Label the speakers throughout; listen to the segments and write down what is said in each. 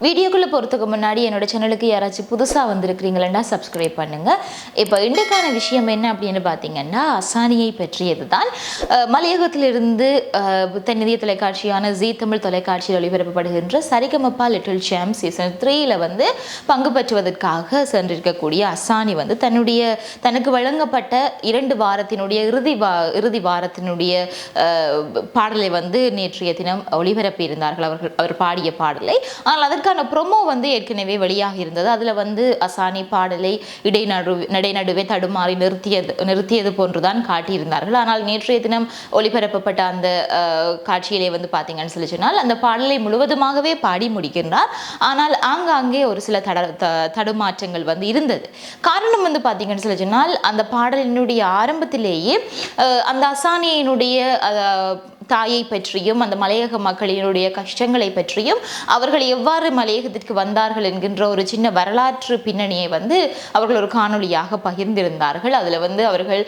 Speaker 1: வீடியோக்குள்ளே போகிறதுக்கு முன்னாடி என்னோட சேனலுக்கு யாராச்சும் புதுசாக வந்திருக்கிறீங்களா சப்ஸ்கிரைப் பண்ணுங்கள் இப்போ இன்றைக்கான விஷயம் என்ன அப்படின்னு பார்த்தீங்கன்னா அசானியை பற்றியது தான் மலையகத்திலிருந்து தென்னிந்திய தொலைக்காட்சியான ஜீ தமிழ் தொலைக்காட்சியில் ஒளிபரப்பப்படுகின்ற சரிகமப்பா லிட்டில் சாம் சீசன் த்ரீயில் வந்து பங்கு பெற்றுவதற்காக சென்றிருக்கக்கூடிய அசானி வந்து தன்னுடைய தனக்கு வழங்கப்பட்ட இரண்டு வாரத்தினுடைய இறுதி வா இறுதி வாரத்தினுடைய பாடலை வந்து நேற்றைய தினம் ஒளிபரப்பி இருந்தார்கள் அவர்கள் அவர் பாடிய பாடலை. ஆனால் அதற்கு அதற்கான ப்ரொமோ வந்து ஏற்கனவே வெளியாகி இருந்தது. அதில் வந்து அசானி பாடலை இடைநடு நடைநடுவே தடுமாறி நிறுத்தியது நிறுத்தியது போன்றுதான் காட்டியிருந்தார்கள். ஆனால் நேற்றைய தினம் ஒளிபரப்பப்பட்ட அந்த காட்சியிலே வந்து பார்த்தீங்கன்னு சொல்லி சொன்னால் அந்த பாடலை முழுவதுமாகவே பாடி முடிக்கின்றார். ஆனால் ஆங்காங்கே ஒரு சில தட த- தடுமாற்றங்கள் வந்து இருந்தது. காரணம் வந்து பார்த்தீங்கன்னு சொல்லி சொன்னால் அந்த பாடலினுடைய ஆரம்பத்திலேயே அந்த அசானியினுடைய தாயை பற்றியும் அந்த மலையக மக்களினுடைய கஷ்டங்களை பற்றியும் அவர்கள் எவ்வாறு மலையகத்திற்கு வந்தார்கள் என்கின்ற ஒரு சின்ன வரலாற்று பின்னணியை வந்து அவர்கள் ஒரு காணொளியாக பகிர்ந்திருந்தார்கள். அதில் வந்து அவர்கள்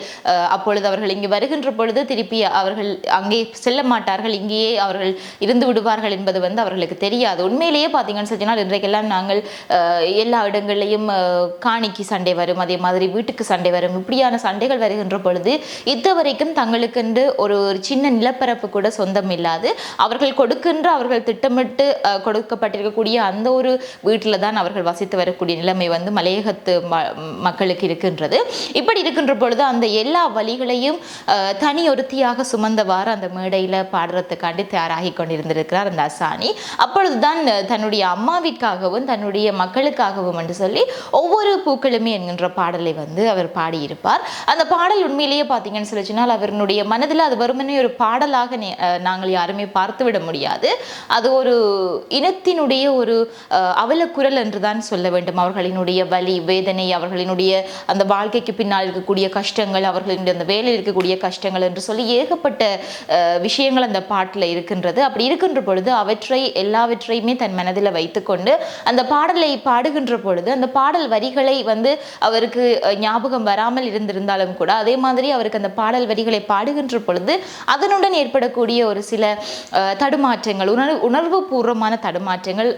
Speaker 1: அப்பொழுது அவர்கள் இங்கு வருகின்ற பொழுது திருப்பி அவர்கள் அங்கே செல்ல மாட்டார்கள் இங்கேயே அவர்கள் இருந்து விடுவார்கள் என்பது வந்து அவர்களுக்கு தெரியாது. உண்மையிலேயே பார்த்தீங்கன்னு சொன்னால் இன்றைக்கெல்லாம் நாங்கள் எல்லா இடங்கள்லையும் காணிக்கு சண்டை வரும் அதே மாதிரி வீட்டுக்கு சண்டை வரும். இப்படியான சண்டைகள் வருகின்ற பொழுது இதுவரைக்கும் தங்களுக்கென்று ஒரு ஒரு சின்ன நிலப்பரப்பு கூட சொந்தம் இல்லாது அவர்கள் கொடுக்கின்ற அவர்கள் திட்டமிட்டு கொடுக்கப்பட்டிருக்கக்கூடிய அந்த ஒரு வீட்டில் தான் அவர்கள் வசித்து வரக்கூடிய நிலைமை வந்து மலையகத்து ம- மக்களுக்கு இருக்கின்றது. இப்படி இருக்கின்ற பொழுது அந்த எல்லா வழிகளையும் தனி ஒருத்தியாக சுமந்தவாறு அந்த மேடையில் பாடுறதுக்காண்டி தயாராகி கொண்டிருந்திருக்கிறார் அந்த அசானி அப்பொழுதுதான் தன்னுடைய அம்மாவிற்காகவும் தன்னுடைய மக்களுக்காகவும் என்று சொல்லி ஒவ்வொரு பூக்களுமே என்கின்ற பாடலை வந்து அவர் பாடியிருப்பார். அந்த பாடல் உண்மையிலேயே பார்த்தீங்கன்னு சொல்லி சொன்னால் அவருடைய மனதில் அது வருமனே ஒரு பாடலாக நாங்கள் யாருமே பார்த்து விட முடியாது. அது ஒரு இனத்தினுடைய ஒரு அவலக்குரல் என்று தான் சொல்ல வேண்டும். அவர்களினுடைய வலி வேதனை அவர்களினுடைய அந்த வாழ்க்கைக்கு பின்னால் இருக்கக்கூடிய கஷ்டங்கள் அவர்களினுடைய அந்த வேலையில் இருக்கக்கூடிய கஷ்டங்கள் என்று சொல்லி ஏகப்பட்ட விஷயங்கள் அந்த பாட்டில் இருக்கின்றது. அப்படி இருக்கின்ற பொழுது அவற்றை எல்லாவற்றையுமே தன் மனதில் வைத்துக்கொண்டு அந்த பாடலை பாடுகின்ற பொழுது அந்த பாடல் வரிகளை வந்து அவருக்கு ஞாபகம் வராமல் இருந்திருந்தாலும் கூட அதே மாதிரி அவருக்கு அந்த பாடல் வரிகளை பாடுகின்ற பொழுது அதனுடன் ஏற்படக்கூடிய ஒரு சில தடுமாற்றங்கள் உணர்வு உணர்வு பூர்வமான தடுமாற்றங்கள்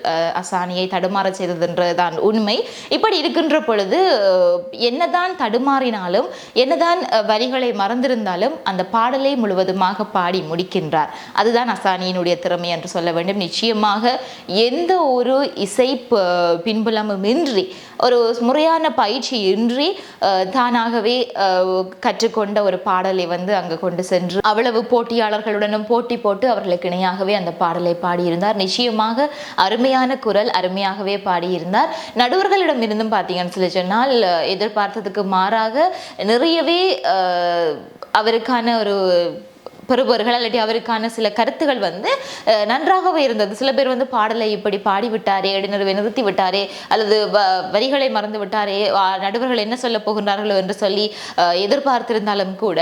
Speaker 1: அசானியை தடுமாற செய்ததுன்றதுதான் உண்மை. இப்படி இருக்கின்ற பொழுது என்னதான் தடுமாறினாலும் என்னதான் வரிகளை மறந்திருந்தாலும் அந்த பாடலை முழுவதுமாக பாடி முடிக்கின்றார். அதுதான் அசானியினுடைய திறமை என்று சொல்ல வேண்டும். நிச்சயமாக எந்த ஒரு இசை பின்புலமும் இன்றி ஒரு முறையான பயிற்சி இன்றி தானாகவே கற்றுக்கொண்ட ஒரு பாடலை வந்து அங்கு கொண்டு சென்று அவ்வளவு போட்டியாளர்களுடன் அவர்களுடனும் போட்டி போட்டு அவர்களுக்கு இணையாகவே அந்த பாடலை பாடியிருந்தார். நிச்சயமாக அருமையான குரல் அருமையாகவே பாடியிருந்தார். நடுவர்களிடம் இருந்தும் பார்த்தீங்கன்னு சொல்லி சொன்னால் எதிர்பார்த்ததுக்கு மாறாக நிறையவே அவருக்கான ஒரு பெறுபவர்கள் இல்லாட்டி அவருக்கான சில கருத்துகள் வந்து நன்றாகவே இருந்தது. சில பேர் வந்து பாடலை இப்படி பாடிவிட்டாரே விட்டாரே நிறுத்தி விட்டாரே அல்லது வ- வரிகளை மறந்து விட்டாரே நடுவர்கள் என்ன சொல்ல போகின்றார்களோ என்று சொல்லி எதிர்பார்த்திருந்தாலும் கூட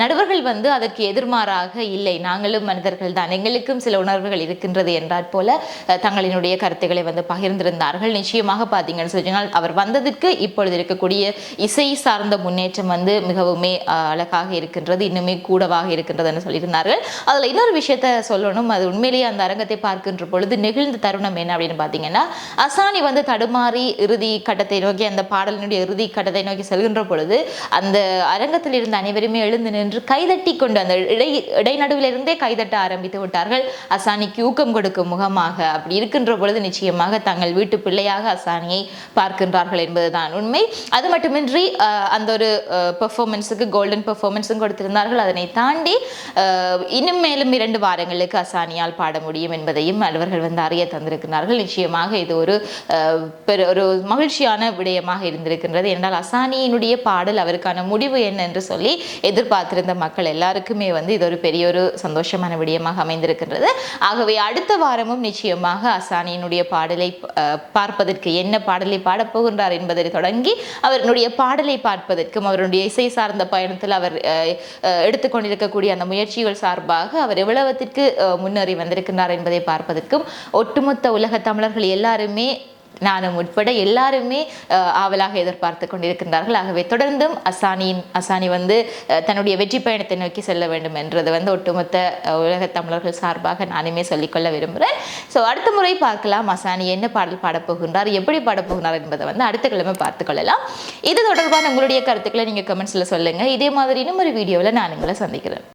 Speaker 1: நடுவர்கள் வந்து அதற்கு எதிர்மாறாக இல்லை. நாங்களும் மனிதர்கள் தான். எங்களுக்கும் சில உணர்வுகள் இருக்கின்றது என்றாற் போல தங்களினுடைய கருத்துக்களை வந்து பகிர்ந்திருந்தார்கள். நிச்சயமாக பார்த்தீங்கன்னு சொன்னால் அவர் வந்ததற்கு இப்பொழுது இருக்கக்கூடிய இசை சார்ந்த முன்னேற்றம் வந்து மிகவுமே அழகாக இருக்கின்றது இன்னுமே கூடவாக சொல்லியிருந்தார்கள். அதில் இன்னொரு விஷயத்த சொல்லணும். அது உண்மையிலேயே அந்த அரங்கத்தை பார்க்கின்ற பொழுது நெகிழ்ந்த தருணம் என்ன அப்படின்னு பார்த்தீங்கன்னா அசானி வந்து தடுமாறி இறுதி கட்டத்தை நோக்கி அந்த பாடலினுடைய இறுதி கட்டத்தை நோக்கி செல்கின்ற பொழுது அந்த அரங்கத்தில் இருந்த அனைவருமே எழுந்து நின்று கைதட்டி கொண்டு அந்த இடை இடைநடுவிலிருந்தே கைதட்ட ஆரம்பித்து விட்டார்கள். அசானிக்கு ஊக்கம் கொடுக்கும் முகமாக அப்படி இருக்கின்ற பொழுது நிச்சயமாக தங்கள் வீட்டு பிள்ளையாக அசானியை பார்க்கின்றார்கள் என்பதுதான் உண்மை. அது மட்டுமின்றி அந்த ஒரு பெர்ஃபார்மன்ஸுக்கு கோல்டன் பெர்ஃபார்மன்ஸும் கொடுத்திருந்தார்கள். அதனை தாண்டி இன்னும் மேலும் இரண்டு வாரங்களுக்கு அசானியால் பாட முடியும் என்பதையும் அலுவலர்கள் வந்து அறிய தந்திருக்கிறார்கள். நிச்சயமாக இது ஒரு ஒரு மகிழ்ச்சியான விடயமாக இருந்திருக்கின்றது. என்றால் அசானியினுடைய பாடல் அவருக்கான முடிவு என்ன என்று சொல்லி எதிர்பார்த்திருந்த மக்கள் எல்லாருக்குமே வந்து இது ஒரு பெரிய ஒரு சந்தோஷமான விடயமாக அமைந்திருக்கின்றது. ஆகவே அடுத்த வாரமும் நிச்சயமாக அசானியினுடைய பாடலை பார்ப்பதற்கு என்ன பாடலை பாடப் போகின்றார் என்பதை தொடங்கி அவருடைய பாடலை பார்ப்பதற்கும் அவருடைய இசை சார்ந்த பயணத்தில் அவர் எடுத்துக்கொண்டிருக்கக்கூடிய அந்த முயற்சிகள் சார்பாக அவர் எவ்வளவத்திற்கு முன்னேறி வந்திருக்கின்றார் என்பதை பார்ப்பதற்கும் ஒட்டுமொத்த உலக தமிழர்கள் எல்லாருமே நானும் உட்பட எல்லாருமே ஆவலாக எதிர்பார்த்து கொண்டிருக்கின்றார்கள். ஆகவே தொடர்ந்தும் அசானியின் அசானி வந்து தன்னுடைய வெற்றி பயணத்தை நோக்கி செல்ல வேண்டும் என்றது வந்து ஒட்டுமொத்த உலக தமிழர்கள் சார்பாக நானுமே சொல்லிக்கொள்ள விரும்புகிறேன் ஸோ அடுத்த முறை பார்க்கலாம். அசானி என்ன பாடல் பாடப் போகின்றார் எப்படி பாடப்போகின்றார் என்பதை வந்து அடுத்த கிழமை பார்த்துக்கொள்ளலாம் இது தொடர்பான உங்களுடைய கருத்துக்களை நீங்கள் கமெண்ட்ஸில் சொல்லுங்கள் இதே மாதிரி இன்னும் ஒரு வீடியோவில் நான் உங்களை சந்திக்கிறேன்.